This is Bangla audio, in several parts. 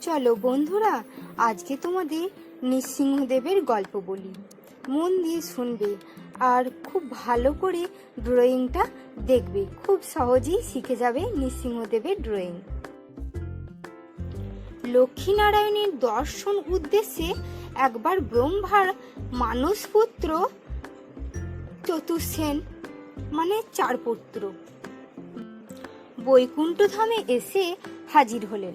চলো বন্ধুরা, আজকে তোমাদের নৃসিংহদেবের গল্প বলি। মন দিয়ে শুনবে আর খুব ভালো করে ড্রয়িংটা দেখবে। খুব সহজেই শিখে যাবে নৃসিংহদেবের ড্রয়িং লক্ষ্মীনারায়ণের দর্শন উদ্দেশ্যে একবার ব্রহ্মার মানসপুত্র চতুর্সেন মানে চার পুত্র বৈকুণ্ঠ ধামে এসে হাজির হলেন।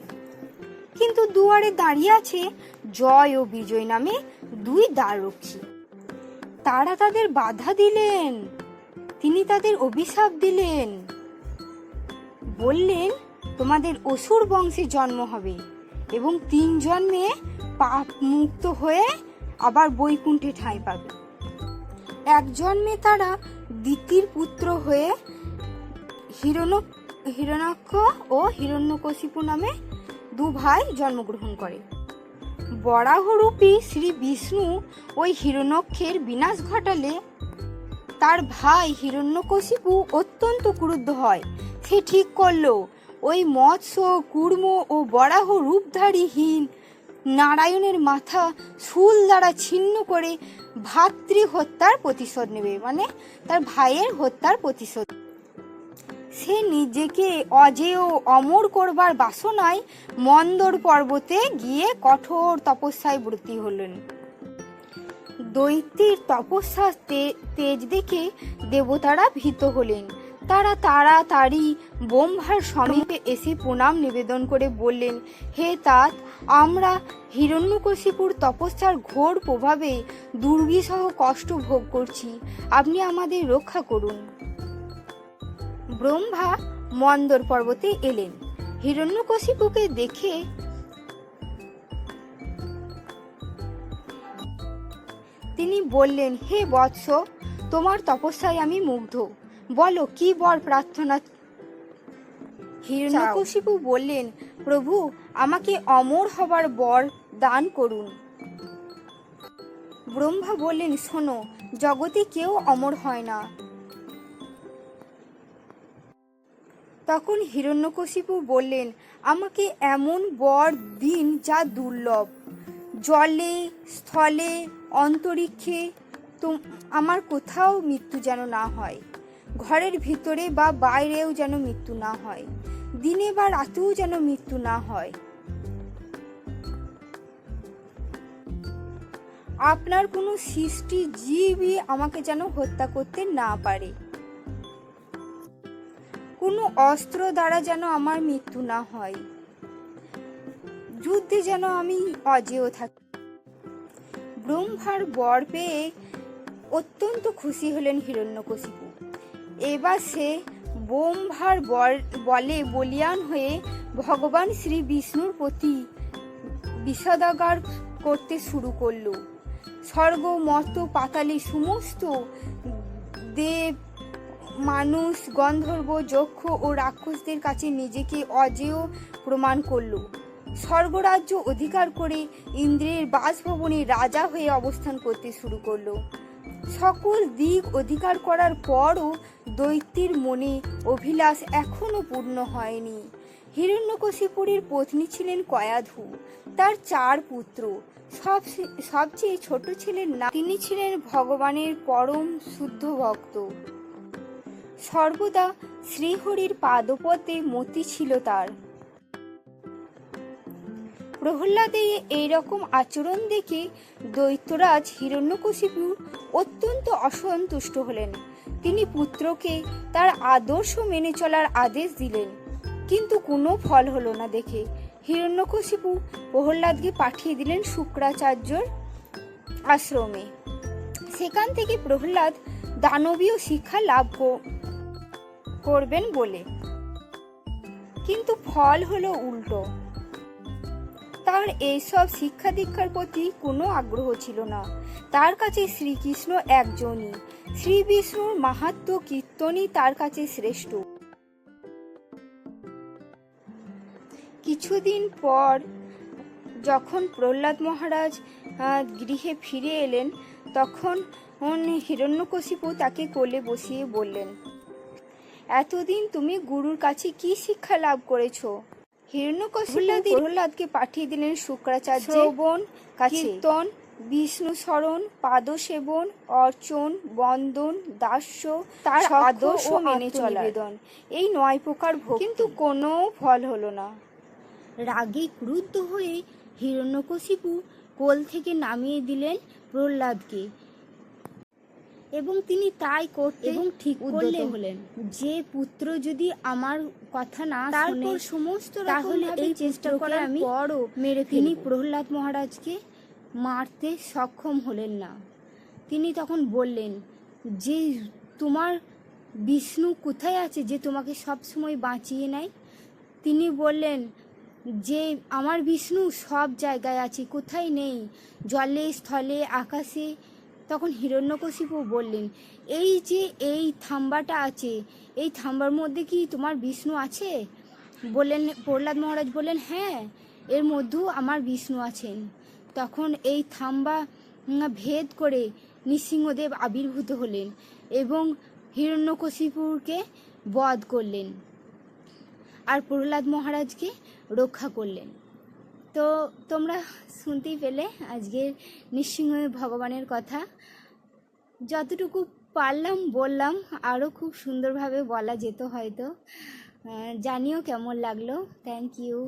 কিন্তু দুয়ারে দাঁড়িয়ে আছে জয় ও বিজয় নামে দুই দ্বাররক্ষী তারা তাদের বাধা দিলেন, তিনি তাদের অভিশাপ দিলেন। বললেন, তোমাদের অসুর বংশে জন্ম হবে এবং তিন জন্মে পাপ মুক্ত হয়ে আবার বৈকুণ্ঠে ঠাঁই পাবে। এক জন্মে তারা দ্বিতীয় পুত্র হয়ে হিরণ হিরণাক্ষ ও হিরণ্যকশিপু নামে দু ভাই জন্মগ্রহণ করে। বরাহরূপী শ্রী বিষ্ণু ওই হিরণ্যক্ষের বিনাশ ঘটালে তার ভাই হিরণ্যকশিপু অত্যন্ত ক্রুদ্ধ হয়। সে ঠিক করল, ওই মৎস্য, কুর্ম ও বরাহ রূপধারীহীন নারায়ণের মাথা শুল দ্বারা ছিন্ন করে ভাতৃ হত্যার প্রতিশোধ নেবে। মানে তার ভাইয়ের হত্যার প্রতিশোধ। সে নিজেকে অজেয় অমর করবার বাসনায় মন্দর পর্বতে গিয়ে কঠোর তপস্যায় ব্রতী হলেন। দৈত্যের তপস্যা তেজ দেখে দেবতারা ভীত হলেন। তারা তাড়াতাড়ি ব্রহ্মার সমীপে এসে প্রণাম নিবেদন করে বললেন, হে তাত, আমরা হিরণ্যকশিপুর তপস্যার ঘোর প্রভাবে দুর্বিসহ কষ্ট ভোগ করছি। আপনি আমাদের রক্ষা করুন। ব্রহ্মা মন্দর পর্বতে এলেন। হিরণ্যকশিপুকে দেখে তিনি বললেন, হে বৎস, তোমার তপস্যায় আমি মুগ্ধ। বলো, কি বর প্রার্থনা? হিরণ্যকশিপু বললেন, প্রভু, আমাকে অমর হবার বর দান করুন। ব্রহ্মা বললেন, শোনো, জগতে কেউ অমর হয় না। তখন হিরণ্যকশিপু বললেন, আমাকে এমন বর দিন যা দুর্লভ। জলে, স্থলে, অন্তরিক্ষে তো আমার কোথাও মৃত্যু যেন না হয়। ঘরের ভিতরে বা বাইরেও যেন মৃত্যু না হয়। দিনে বা রাতেও যেন মৃত্যু না হয়। আপনার কোনো সৃষ্টি জীবই আমাকে যেন হত্যা করতে না পারে। কোনো অস্ত্র দ্বারা যেন আমার মৃত্যু না হয়। যুদ্ধে যেন আমি অজেয় থাকি। ব্রহ্মার বর পেয়ে অত্যন্ত খুশি হলেন হিরণ্যকশিপু। এবার সে ব্রহ্মার বর বলে বলিয়ান হয়ে ভগবান শ্রী বিষ্ণুর প্রতি বিষাদাগার করতে শুরু করল। স্বর্গ মর্ত পাতালে সমস্ত দেব মানুষ, গন্ধর্ব, যক্ষ ও রাক্ষসদের কাছে নিজেকে অজেয় প্রমাণ করল। স্বর্গরাজ্য অধিকার করে ইন্দ্রের বাসভবনে রাজা হয়ে অবস্থান করতে শুরু করল। সকল দিক অধিকার করার পরও দৈত্যের মনে অভিলাষ এখনও পূর্ণ হয়নি। হিরণ্যকশিপুরের পত্নী ছিলেন কয়াধু, তার চার পুত্র। সব সবচেয়ে ছোট ছিলেন না তিনি ছিলেন ভগবানের পরম শুদ্ধ ভক্ত। সর্বদা শ্রীহরির পাদপদে মতি ছিল তার। প্রহ্লাদের এইরকম আচরণ দেখে দৈত্যরাজ হিরণ্যকশিপু অত্যন্ত অসন্তুষ্ট হলেন। তিনি পুত্রকে তার আদর্শ মেনে চলার আদেশ দিলেন, কিন্তু কোনো ফল হলো না দেখে। হিরণ্যকশিপু প্রহ্লাদকে পাঠিয়ে দিলেন শুক্রাচার্যর আশ্রমে। সেখান থেকে প্রহ্লাদ দানবীয় শিক্ষা লাভ করবেন বলে। কিন্তু ফল হলো উল্টো। তার এইসব শিক্ষা দীক্ষার প্রতি কোনো আগ্রহ ছিল না। তার কাছে শ্রীকৃষ্ণ একজনই। শ্রী বিষ্ণুর মাহাত্ম কীর্তনই তার কাছে শ্রেষ্ঠ। কিছুদিন পর যখন প্রহ্লাদ মহারাজ গৃহে ফিরে এলেন, তখন হিরণ্যকশিপু তাকে কোলে বসিয়ে বললেন এতদিন তুমি গুরুর কাছে কি শিক্ষা লাভ করেছ? হিরণ্যকশিপু প্রহ্লাদকে পাঠিয়ে দিলেন শুক্রাচার্য। শ্রবণ কীর্তন বিষ্ণু স্মরণ পাদসেবন অর্চন বন্দন দাস্য তার আদর্শ মেনে চলা এই নয় প্রকার ভোগ কিন্তু কোনো ফল হলো না। রাগে ক্রুদ্ধ হয়ে হিরণ্যকশিপু কোল থেকে নামিয়ে দিলেন প্রহ্লাদকে। এবং তিনি তাই করতে এবং ঠিক করলেন হলেন। যে পুত্র যদি আমার কথা না শুনে সমস্ত তাহলে এই চেষ্টা করে আমি বড় মেরে তিনি প্রহ্লাদ মহারাজকে মারতে সক্ষম হলেন না। তিনি তখন বললেন যে তোমার বিষ্ণু কোথায় আছে যে তোমাকে সব সময় বাঁচিয়ে নেয়? তিনি বললেন যে আমার বিষ্ণু সব জায়গায় আছে কোথায় নেই? জলে স্থলে আকাশে তখন হিরণ্যকশিপু বললেন, এই যে এই থাম্বাটা আছে, এই থাম্বার মধ্যে কি তোমার বিষ্ণু আছে? বললেন, প্রহ্লাদ মহারাজ বললেন হ্যাঁ এর মধ্যেও আমার বিষ্ণু আছেন। তখন এই থাম্বা ভেদ করে নৃসিংহদেব আবির্ভূত হলেন এবং হিরণ্যকশিপুরকে বধ করলেন আর প্রহ্লাদ মহারাজকে রক্ষা করলেন। তো তোমরা শুনতেই পেলে আজকের নৃসিংহ ভগবানের কথা। যতটুকু পারলাম বললাম, আরও খুব সুন্দরভাবে বলা যেত হয়তো। জানিও কেমন লাগল। Thank you